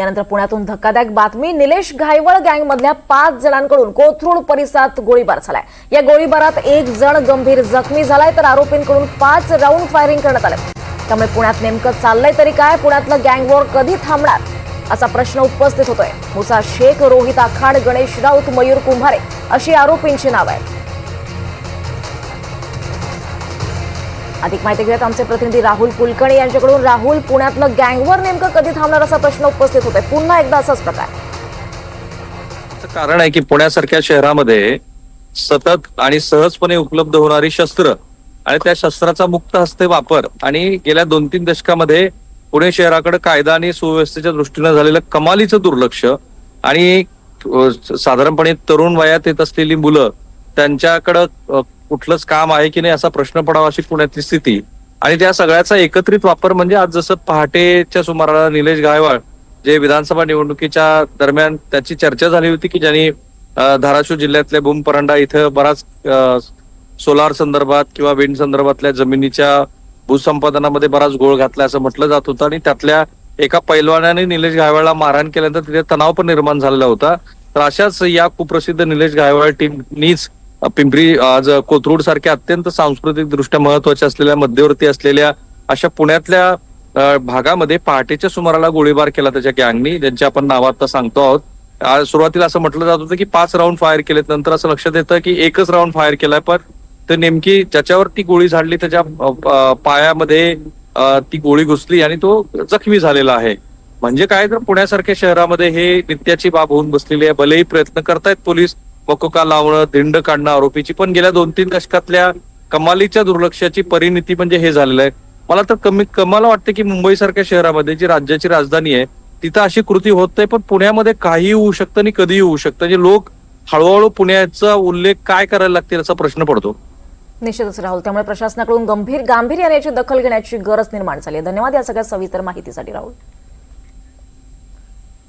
यानंतर पुण्यातून धक्कादायक बातमी निलेश घायवळ गँग मधल्या पाच जणांकडून कोथरूड परिसरात गोळीबार झालाय. या गोळीबारात एक जण गंभीर जखमी झालाय तर आरोपींकडून पाच राऊंड फायरिंग करण्यात आलं त्यामुळे पुण्यात नेमकं चाललंय तरी काय? पुण्यातलं गँग वॉर कधी थांबणार? असा प्रश्न उपस्थित होतोय. मुसा शेख रोहित आखाड गणेश राऊत मयूर कुंभारे अशी आरोपींची नाव आहेत. अधिक माहिती घेत आमचे प्रतिनिधी राहुल कुलकर्णी यांच्याकडून. राहुल पुण्यातलं गँगवर नेमकं कधी थांबणार असा प्रश्न उपस्थित होतोय? पुन्हा एकदा असाच प्रकार कारण आहे की पुण्यासारख्या शहरामध्ये सतत आणि सहजपणे उपलब्ध होणारी शस्त्र आणि त्या शस्त्राचा मुक्त हस्ते वापर आणि गेल्या दोन तीन दशकामध्ये पुणे शहराकडे कायदा आणि सुव्यवस्थेच्या दृष्टीनं झालेलं कमालीचं दुर्लक्ष आणि साधारणपणे तरुण वयात येत असलेली मुलं त्यांच्याकडं कुठलंच काम आहे की नाही असा प्रश्न पडावा अशी पुण्यातली स्थिती. आणि त्या सगळ्याचा एकत्रित वापर म्हणजे आज जसं पहाटेच्या सुमाराला निलेश गायवाळ जे विधानसभा निवडणुकीच्या दरम्यान त्याची चर्चा झाली होती की ज्यांनी धाराशिव जिल्ह्यातल्या बुमपरांडा इथं बराच सोलार संदर्भात किंवा विंड संदर्भातल्या जमिनीच्या भूसंपादनामध्ये बराच गोळ घातला असं म्हटलं जात होतं आणि त्यातल्या एका पैलवानाने निलेश गायवाळला मारहाण केल्यानंतर तिथे तणाव पण निर्माण झालेला होता. तर अशाच या कुप्रसिद्ध निलेश गायवाळ टीमनीच पिंपरी आज कोथरूड सारख्या अत्यंत सांस्कृतिक दृष्ट्या महत्त्वाच्या असलेल्या मध्यवर्ती असलेल्या अशा पुण्यातल्या भागामध्ये पहाटेच्या सुमाराला गोळीबार केला त्याच्या गँगनी ज्यांची आपण नाव आता सांगतो आहोत. सुरुवातीला असं म्हटलं जात होतं की पाच राऊंड फायर केलेत नंतर असं लक्षात येतं की एकच राऊंड फायर केलाय पण ते नेमकी ज्याच्यावर ती गोळी झाडली त्याच्या पायामध्ये ती गोळी घुसली आणि तो जखमी झालेला आहे. म्हणजे काय तर पुण्यासारख्या शहरामध्ये हे नित्याची बाब होऊन बसलेली आहे. भलेही प्रयत्न करतायत पोलीस पकोका लावणं दिंड काढणं आरोपीची. पण गेल्या दोन तीन दशकातल्या कमालीच्या दुर्लक्षाची परिणिती म्हणजे हे झालेलं आहे. मला तर कमी कमाला वाटते की मुंबईसारख्या शहरामध्ये जी राज्याची राजधानी आहे तिथं अशी कृती होत नाही पण पुण्यामध्ये काही होऊ शकतं आणि कधीही होऊ शकतं. म्हणजे लोक हळूहळू पुण्याचा उल्लेख काय करायला लागतील असा प्रश्न पडतो. निश्चितच राहुल. त्यामुळे प्रशासनाकडून गंभीर गांभीर्याने याची दखल घेण्याची गरज निर्माण झाली धन्यवाद या सगळ्या सविस्तर माहितीसाठी राहुल.